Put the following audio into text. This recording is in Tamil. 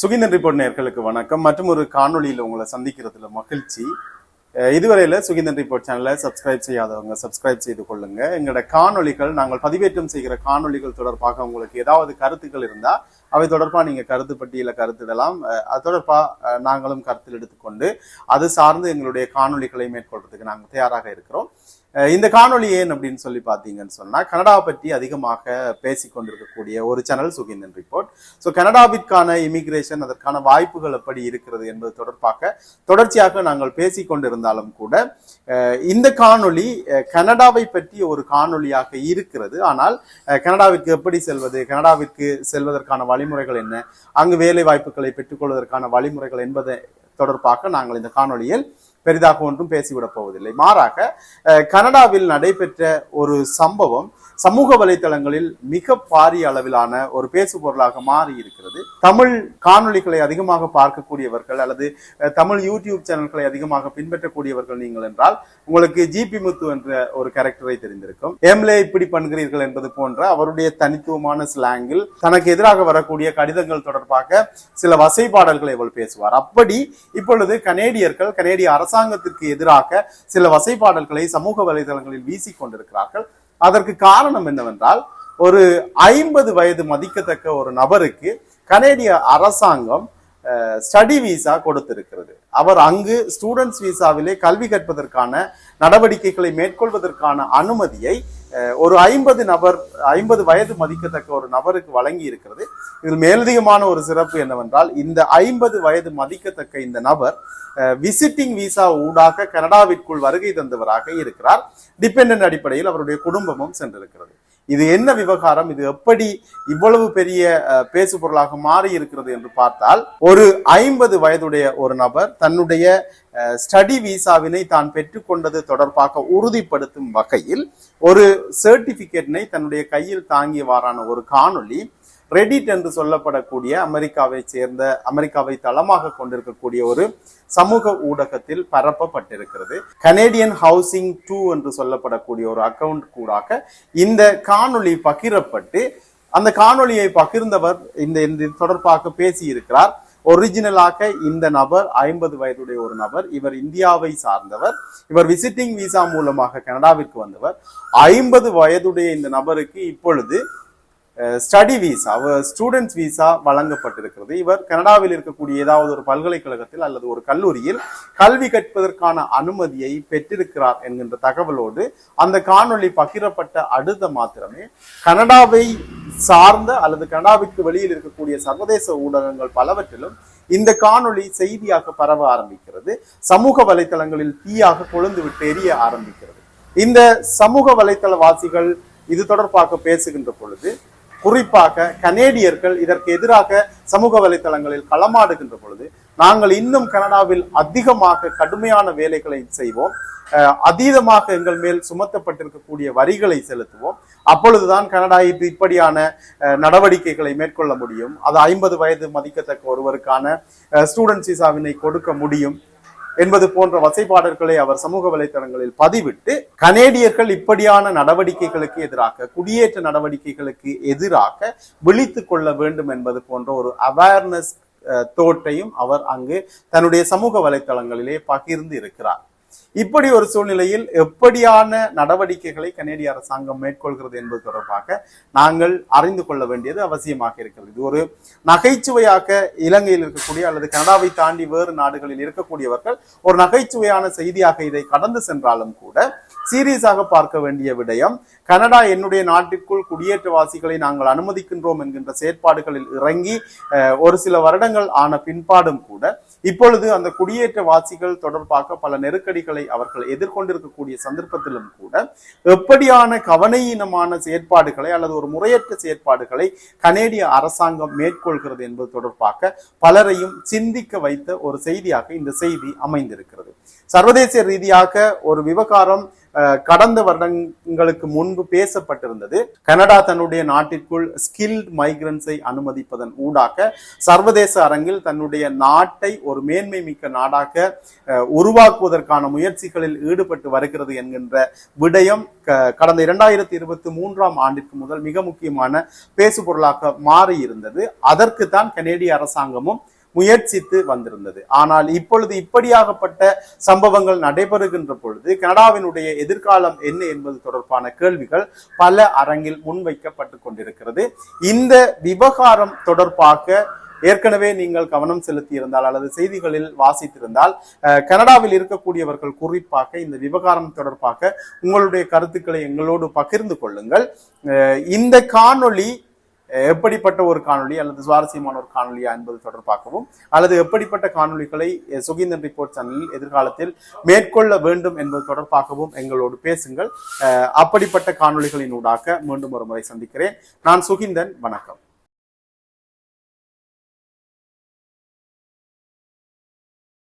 சுகிந்தன் ரிப்போர்ட் நேர்களுக்கு வணக்கம். மற்றும் ஒரு காணொளியில் உங்களை சந்திக்கிறதுல மகிழ்ச்சி. இதுவரையில் சுகிந்தன் ரிப்போர்ட் சேனலை சப்ஸ்கிரைப் செய்யாதவங்க சப்ஸ்கிரைப் செய்து கொள்ளுங்க. எங்களோட காணொளிகள் நாங்கள் பதிவேற்றம் செய்கிற காணொளிகள் தொடர்பாக உங்களுக்கு ஏதாவது கருத்துக்கள் இருந்தால் அவை தொடர்பாக நீங்கள் கருத்து பட்டியலில் கருத்திடலாம். அது தொடர்பாக நாங்களும் கருத்தில் எடுத்துக்கொண்டு அது சார்ந்து எங்களுடைய காணொளிகளை மேற்கொள்றதுக்கு நாங்கள் தயாராக இருக்கிறோம். இந்த காணொலி ஏன் அப்படின்னு சொல்லி பார்த்தீங்கன்னு சொன்னா கனடா பற்றி அதிகமாக பேசிக் கொண்டிருக்கக்கூடிய ஒரு சேனல் சுகிந்தன் ரிப்போர்ட் ஸோ கனடாவிற்கான இமிகிரேஷன் அதற்கான வாய்ப்புகள் எப்படி இருக்கிறது என்பது தொடர்பாக தொடர்ச்சியாக நாங்கள் பேசிக் கொண்டிருந்தாலும் கூட இந்த காணொலி அஹ் கனடாவை பற்றி ஒரு காணொலியாக இருக்கிறது. ஆனால் கனடாவிற்கு எப்படி செல்வது கனடாவிற்கு செல்வதற்கான வழிமுறைகள் என்ன அங்கு வேலை வாய்ப்புகளை பெற்றுக்கொள்வதற்கான வழிமுறைகள் என்பதை தொடர்பாக நாங்கள் இந்த காணொலியில் பெரிதாக ஒன்றும் பேசிவிடப் போவதில்லை. மாறாக கனடாவில் நடைபெற்ற ஒரு சம்பவம் சமூக வலைத்தளங்களில் மிக பாரிய அளவிலான ஒரு பேசு பொருளாக மாறி இருக்கிறது தமிழ் காணொளிகளை அதிகமாக பார்க்கக்கூடியவர்கள் அல்லது தமிழ் யூடியூப் சேனல்களை அதிகமாக பின்பற்றக்கூடியவர்கள் நீங்கள் என்றால் உங்களுக்கு ஜிபி முத்து என்ற ஒரு கேரக்டரை தெரிந்திருக்கும். ஏம்லே இப்படி பண்ணுகிறீர்கள் என்பது போன்ற அவருடைய தனித்துவமான ஸ்லாங்கில் தனக்கு எதிராக வரக்கூடிய கடிதங்கள் தொடர்பாக சில வசைப்பாடல்களை இவள் பேசுவார். அப்படி இப்பொழுது கனேடியர்கள் கனேடிய அரசாங்கத்திற்கு எதிராக சில வசைப்பாடல்களை சமூக வலைதளங்களில் வீசிக் கொண்டிருக்கிறார்கள். அதற்கு காரணம் என்னவென்றால் ஒரு ஐம்பது வயது மதிக்கத்தக்க ஒரு நபருக்கு கனேடிய அரசாங்கம் ஸ்டடி விசா கொடுத்திருக்கிறது. அவர் அங்கு ஸ்டூடெண்ட்ஸ் விசாவிலே கல்வி கற்பதற்கான நடவடிக்கைகளை மேற்கொள்வதற்கான அனுமதியை ஒரு ஐம்பது நபர் ஐம்பது வயது மதிக்கத்தக்க ஒரு நபருக்கு வழங்கி இருக்கிறது இதில் மேலதிகமான ஒரு சிறப்பு என்னவென்றால் இந்த ஐம்பது வயது மதிக்கத்தக்க இந்த நபர் விசிட்டிங் விசா ஊடாக கனடாவிற்குள் வருகை தந்தவராக இருக்கிறார். டிபெண்டன்ட் அடிப்படையில் அவருடைய குடும்பமும் சென்றிருக்கிறது. இது என்ன விவகாரம்? இது எப்படி இவ்வளவு பெரிய பேசு பொருளாக மாறி இருக்கிறது என்று பார்த்தால் ஒரு ஐம்பது வயதுடைய ஒரு நபர் தன்னுடைய ஸ்டடி விசாவினை தான் பெற்றுக்கொண்டது தொடர்பாக உறுதிப்படுத்தும் வகையில் ஒரு சர்டிபிகேட்டினை தன்னுடைய கையில் தாங்கியவாறான ஒரு காணொளி ரெடிட் என்று சொல்லப்படக்கூடிய அமெரிக்காவை சேர்ந்த அமெரிக்காவை தளமாக கொண்டிருக்கக்கூடிய ஒரு சமூக ஊடகத்தில் பரப்பப்பட்டிருக்கிறது. கனேடியன் ஹவுசிங் டூ என்று சொல்லப்படக்கூடிய ஒரு அக்கவுண்ட் கூடாக இந்த காணொளி பகிரப்பட்டு அந்த காணொளியை பகிர்ந்தவர் இந்த தொடர்பாக பேசியிருக்கிறார். ஒரிஜினலாக இந்த நபர் ஐம்பது வயதுடைய ஒரு நபர் இவர் இந்தியாவை சார்ந்தவர். இவர் விசிட்டிங் விசா மூலமாக கனடாவிற்கு வந்தவர். ஐம்பது வயதுடைய இந்த நபருக்கு இப்பொழுது ஸ்டடி விசா ஸ்டூடெண்ட்ஸ் விசா வழங்கப்பட்டிருக்கிறது. இவர் கனடாவில் இருக்கக்கூடிய ஏதாவது ஒரு பல்கலைக்கழகத்தில் அல்லது ஒரு கல்லூரியில் கல்வி கற்பதற்கான அனுமதியை பெற்றிருக்கிறார் என்கின்ற தகவலோடு அந்த காணொளி பகிரப்பட்ட அடுத்த மாத்திரமே கனடாவை சார்ந்த அல்லது கனடாவிற்கு வெளியில் இருக்கக்கூடிய சர்வதேச ஊடகங்கள் பலவற்றிலும் இந்த காணொளி செய்தியாக பரவ ஆரம்பிக்கிறது. சமூக வலைத்தளங்களில் தீயாக கொழுந்து விட்டு எரிய ஆரம்பிக்கிறது. இந்த சமூக வலைத்தள வாசிகள் இது தொடர்பாக பேசுகின்ற பொழுது குறிப்பாக கனேடியர்கள் இதற்கு எதிராக சமூக வலைத்தளங்களில் களமாடுகின்ற பொழுது நாங்கள் இன்னும் கனடாவில் அதிகமாக கடுமையான வேலைகளை செய்வோம். அதீதமாக எங்கள் மேல் சுமத்தப்பட்டிருக்கக்கூடிய வரிகளை செலுத்துவோம். அப்பொழுதுதான் கனடா இது இப்படியான நடவடிக்கைகளை மேற்கொள்ள முடியும். அது ஐம்பது வயது மதிக்கத்தக்க ஒருவருக்கான ஸ்டூடெண்ட் விசாவினை கொடுக்க முடியும். என்பது போன்ற வசைப்பாடல்களை அவர் சமூக வலைத்தளங்களில் பதிவிட்டு கனேடியர்கள் இப்படியான நடவடிக்கைகளுக்கு எதிராக குடியேற்ற நடவடிக்கைகளுக்கு எதிராக விழித்துக் கொள்ள வேண்டும் என்பது போன்ற ஒரு அவேர்னஸ் தோட்டையும் அவர் அங்கு தன்னுடைய சமூக வலைதளங்களிலே பகிர்ந்து இருக்கிறார். இப்படி ஒரு சூழ்நிலையில் எப்படியான நடவடிக்கைகளை கனேடிய அரசாங்கம் மேற்கொள்கிறது என்பது தொடர்பாக நாங்கள் அறிந்து கொள்ள வேண்டியது அவசியமாக இருக்கிறது. இது ஒரு நகைச்சுவையாக இலங்கையில் இருக்கக்கூடிய அல்லது கனடாவை தாண்டி வேறு நாடுகளில் இருக்கக்கூடியவர்கள் ஒரு நகைச்சுவையான செய்தியாக இதை கடந்து சென்றாலும் கூட சீரியஸாக பார்க்க வேண்டிய விடயம் கனடா என்னுடைய நாட்டிற்குள் குடியேற்றவாசிகளை நாங்கள் அனுமதிக்கின்றோம் என்கின்ற செயற்பாடுகளில் இறங்கி ஒரு சில வருடங்கள் ஆன பின்பாடும் கூட இப்பொழுது அந்த குடியேற்றவாசிகள் தொடர்பாக பல நெருக்கடி நெருக்கடிகளை அவர்கள் எதிர்கொண்டிருக்கக்கூடிய சந்தர்ப்பத்திலும் கூட எப்படியான கவனையீனமான செயற்பாடுகளை அல்லது ஒரு முறையற்ற செயற்பாடுகளை கனேடிய அரசாங்கம் மேற்கொள்கிறது என்பது தொடர்பாக பலரையும் சிந்திக்க வைத்த ஒரு செய்தியாக இந்த செய்தி அமைந்திருக்கிறது. சர்வதேச ரீதியாக ஒரு விவகாரம் கடந்த வருடங்களுக்கு முன்பு பேசப்பட்டிருந்தது கனடா தன்னுடைய நாட்டிற்குள் ஸ்கில்ட் மைக்ரன்ஸை அனுமதிப்பதன் ஊடாக சர்வதேச அரங்கில் தன்னுடைய நாட்டை ஒரு மேன்மை மிக்க நாடாக அஹ், உருவாக்குவதற்கான முயற்சிகளில் ஈடுபட்டு வருகிறது என்கின்ற விடயம் கடந்த இரண்டாயிரத்தி இருபத்தி மூன்றாம் ஆண்டிற்கு முதல் மிக முக்கியமான பேசுபொருளாக மாறி இருந்தது அதற்கு தான் கனேடிய அரசாங்கமும் முயற்சித்து வந்திருந்தது. ஆனால் இப்பொழுது இப்படியாகப்பட்ட சம்பவங்கள் நடைபெறுகின்ற பொழுது கனடாவினுடைய எதிர்காலம் என்ன என்பது தொடர்பான கேள்விகள் பல அரங்கில் முன்வைக்கப்பட்டு கொண்டிருக்கிறது. இந்த விவகாரம் தொடர்பாக ஏற்கனவே நீங்கள் கவனம் செலுத்தி இருந்தால் அல்லது செய்திகளில் வாசித்திருந்தால் கனடாவில் இருக்கக்கூடியவர்கள் குறிப்பாக இந்த விவகாரம் தொடர்பாக உங்களுடைய கருத்துக்களை எங்களோடு பகிர்ந்து கொள்ளுங்கள். இந்த காணொளி எப்படிப்பட்ட ஒரு காணொளி அல்லது சுவாரஸ்யமான ஒரு காணொலியா என்பது தொடர்பாகவும் அல்லது எப்படிப்பட்ட காணொளிகளை சுகீந்தன் ரிப்போர்ட் சேனலில் எதிர்காலத்தில் மேற்கொள்ள வேண்டும் என்பது தொடர்பாகவும் எங்களோடு பேசுங்கள். அப்படிப்பட்ட காணொளிகளின் ஊடாக மீண்டும் ஒரு முறை சந்திக்கிறேன். நான் சுகிந்தன் வணக்கம்.